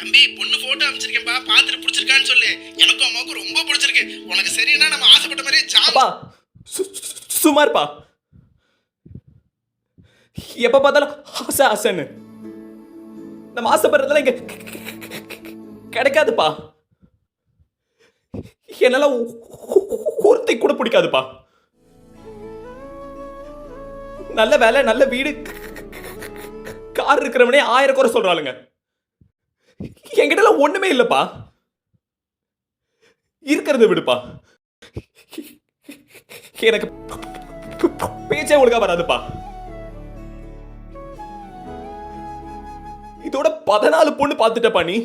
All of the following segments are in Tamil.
தம்பி பொண்ணு போட்டோ அமைச்சிருக்கேன்பா பார்த்துட்டு பிடிச்சிருக்கான்னு சொல்லு எனக்கும் அம்மாவுக்கும் ரொம்ப பிடிச்சிருக்கு உனக்கு சரின்னா நம்ம ஆசைப்பட்ட மாதிரியே சாப்பா சுமார்ப்பா சு- சும்மா இருப்பா எப்ப பார்த்தாலும் ஆசை ஆசைன்னு நம்ம ஆசைப்படுறதெல்லாம் இங்க கிடைக்காதுப்பா என்னால ஒருத்தை கூட பிடிக்காதுப்பா நல்ல வேலை நல்ல வீடு கார் இருக்கிறவனே ஆயிரம் குறை சொல்றாளுங்க என்கிட்டலாம் ஒண்ணுமே இல்லப்பா. இருக்கிறத விடுப்பா. எனக்கு பேச்சே ஒழுங்கா வராதுப்பா. இதோட பதினாலு பொண்ணு பார்த்துட்டப்பா நீ.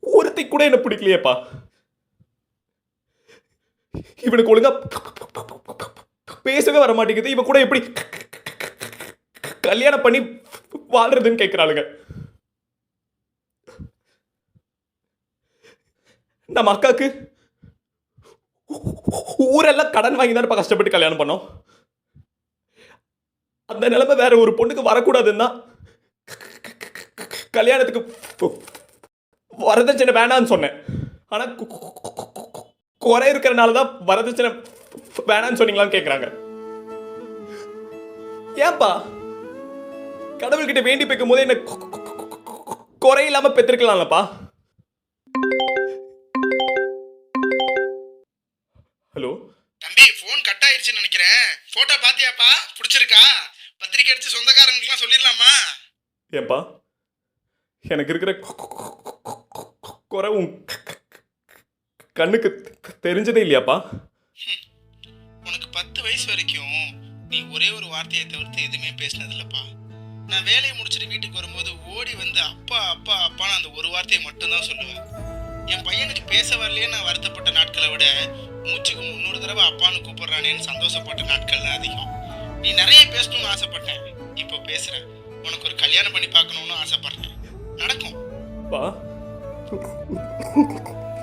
ஒருத்தி கூட என்ன பிடிக்கலையேப்பா. இவனுக்கு ஒழுங்கா பேசவே வர மாட்டேங்குது இவன் கூட எப்படி கல்யாணம் பண்ணி வாழ்றதுன்னு கேட்குறாளுங்க நம்ம அக்காவுக்கு ஊரெல்லாம் கடன் வாங்கி தானே கஷ்டப்பட்டு கல்யாணம் பண்ணோம். அந்த நிலைமை வேற ஒரு பொண்ணுக்கு வரக்கூடாதுன்னா கல்யாணத்துக்கு வரதட்சணை வேணான்னு சொன்னேன். ஆனா குறை இருக்கிறனால தான் வரதட்சணை வேணான்னு சொன்னீங்களான்னு கேட்குறாங்க ஏன்பா? கடவுள்கிட்ட வேண்டி வைக்கும் போது என்ன குறை இல்லாம பெற்றிருக்கலாம்லப்பா ஹலோ தம்பி ஃபோன் கட் ஆயிருச்சுன்னு நினைக்கிறேன் போட்டோ பாத்தியாப்பா பிடிச்சிருக்கா பத்திரிக்கை அடிச்சு சொந்தக்காரங்களுக்குலாம் சொல்லிடலாமா ஏன்பா எனக்கு இருக்கிற குறை உன் கண்ணுக்கு தெரிஞ்சதே இல்லையாப்பா உனக்கு பத்து வயசு வரைக்கும் நீ ஒரே ஒரு வார்த்தையை தவிர்த்து எதுவுமே பேசினது இல்லப்பா நான் வேலையை முடிச்சுட்டு வீட்டுக்கு வரும்போது ஓடி வந்து அப்பா அப்பா அப்பான்னு அந்த ஒரு வார்த்தையை மட்டும்தான் சொல்லுவேன். என் பையனுக்கு பேச வரலையே நான் வருத்தப்பட்ட நாட்களை விட மூச்சுக்கு முன்னூறு தடவை அப்பான்னு கூப்பிடுறானேன்னு சந்தோஷப்பட்ட நாட்கள் அதிகம். நீ நிறைய பேசணும்னு ஆசைப்பட்டேன். இப்போ பேசுற உனக்கு ஒரு கல்யாணம் பண்ணி பார்க்கணும்னு ஆசைப்படுறேன் நடக்கும். பா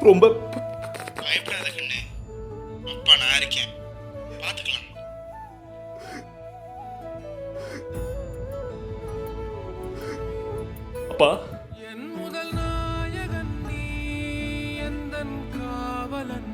ரொம்ப பயப்படாத கண்ணு. அப்பா நான் இருக்கேன். அப்பா. என் முதல் நாயகன் நீ எந்தன் காவலன்